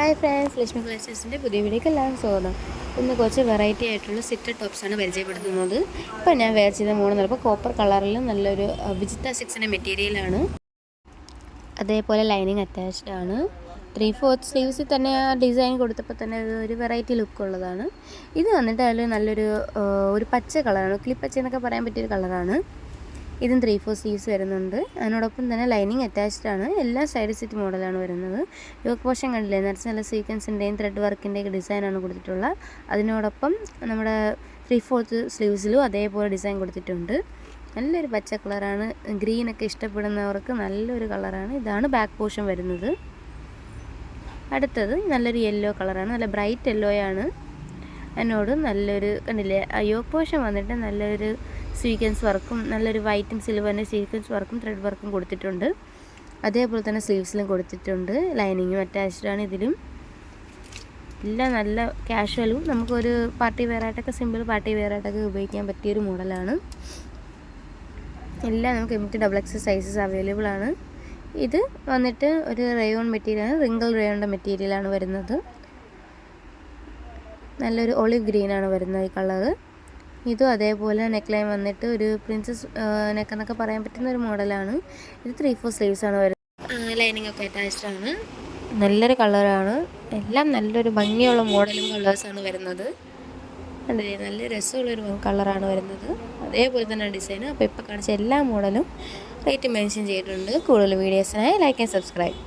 Hi friends Lakshmi കളക്ഷൻസിന്റെ പുതിയ വീഡിയോക്ക് എല്ലാവരും സ്വാഗതം. ഇന്ന് കുറച്ച് വെറൈറ്റി ആയിട്ടുള്ള സിറ്റർ ടോപ്സാണ് പരിചയപ്പെടുത്തുന്നത്. ഇപ്പോൾ ഞാൻ വെയർ ചെയ്ത മൂന്ന് നിലപ്പോൾ കോപ്പർ കളറിൽ നല്ലൊരു വിജിത്ത സിക്സിന്റെ മെറ്റീരിയലാണ് അതേപോലെ ലൈനിങ് അറ്റാച്ച്ഡ് ആണ്. ത്രീ ഫോർത്ത് സ്ലീവ്സിൽ തന്നെ ആ ഡിസൈൻ കൊടുത്തപ്പോൾ തന്നെ ഒരു വെറൈറ്റി ലുക്ക് ഉള്ളതാണ്. ഇത് വന്നിട്ട് അതിൽ നല്ലൊരു ഒരു പച്ച കളറാണ് ക്ലിപ്പച്ച എന്നൊക്കെ പറയാൻ പറ്റിയൊരു കളറാണ് ഇതും ത്രീ ഫോർ സ്ലീവ്സ് വരുന്നുണ്ട്. അതിനോടൊപ്പം തന്നെ ലൈനിങ് അറ്റാച്ച്ഡ് ആണ്. എല്ലാ സൈഡ് സിറ്റ് മോഡലാണ് വരുന്നത്. യോക്ക് പോഷൻ കണ്ടില്ലേ? നിറച്ച് നല്ല സീക്വൻസിന്റെയും ത്രെഡ് വർക്കിന്റെയൊക്കെ ഡിസൈനാണ് കൊടുത്തിട്ടുള്ള. അതിനോടൊപ്പം നമ്മുടെ ത്രീ ഫോർത്ത് സ്ലീവ്സിലും അതേപോലെ ഡിസൈൻ കൊടുത്തിട്ടുണ്ട്. നല്ലൊരു പച്ച കളറാണ് ഗ്രീനൊക്കെ ഇഷ്ടപ്പെടുന്നവർക്ക് നല്ലൊരു കളറാണ് ഇതാണ് ബാക്ക് പോഷൻ വരുന്നത്. അടുത്തത് നല്ലൊരു യെല്ലോ കളറാണ് നല്ല ബ്രൈറ്റ് യെല്ലോയാണ് എന്നോട് നല്ലൊരു കണ്ടില്ലേ? യോക്ക് പോഷൻ വന്നിട്ട് നല്ലൊരു സീക്വൻസ് വർക്കും നല്ലൊരു വൈറ്റും സിൽവറിന്റെ സീക്വൻസ് വർക്കും ത്രെഡ് വർക്കും കൊടുത്തിട്ടുണ്ട്. അതേപോലെ തന്നെ സ്ലീവ്സിലും കൊടുത്തിട്ടുണ്ട്. ലൈനിങ്ങും അറ്റാച്ച്ഡ് ആണ് ഇതിലും. എല്ലാം നല്ല കാഷ്വലും നമുക്കൊരു പാർട്ടി വെയറായിട്ടൊക്കെ സിമ്പിൾ പാർട്ടി വെയറായിട്ടൊക്കെ ഉപയോഗിക്കാൻ പറ്റിയൊരു മോഡലാണ്. എല്ലാം നമുക്ക് M T double X sizes available ആണ്. ഇത് വന്നിട്ട് ഒരു റയോൺ മെറ്റീരിയലാണ് റിങ്കിൾ റയോണിന്റെ മെറ്റീരിയലാണ് വരുന്നത്. നല്ലൊരു ഒളിവ് ഗ്രീനാണ് വരുന്നത് ഈ കളറ് ഇതും അതേപോലെ നെക്ക് ലൈൻ വന്നിട്ട് ഒരു പ്രിൻസസ് നെക്ക് എന്നൊക്കെ പറയാൻ പറ്റുന്ന ഒരു മോഡലാണ്. ഇത് ത്രീ ഫോർ സ്ലീവ്സ് ആണ് വരുന്നത്. ലൈനിങ് ഒക്കെ അറ്റാച്ച്ഡ് ആണ്. നല്ലൊരു കളറാണ് എല്ലാം നല്ലൊരു ഭംഗിയുള്ള മോഡലും കളേഴ്സാണ് വരുന്നത്. കണ്ടില്ലേ? നല്ല രസമുള്ളൊരു കളറാണ് വരുന്നത്. അതേപോലെ തന്നെ ഡിസൈൻ അപ്പോൾ ഇപ്പോൾ കാണിച്ച എല്ലാ മോഡലും റേറ്റ് മെൻഷൻ ചെയ്തിട്ടുണ്ട്. കൂടുതൽ വീഡിയോസിനായി ലൈക്ക് ആൻഡ് സബ്സ്ക്രൈബ്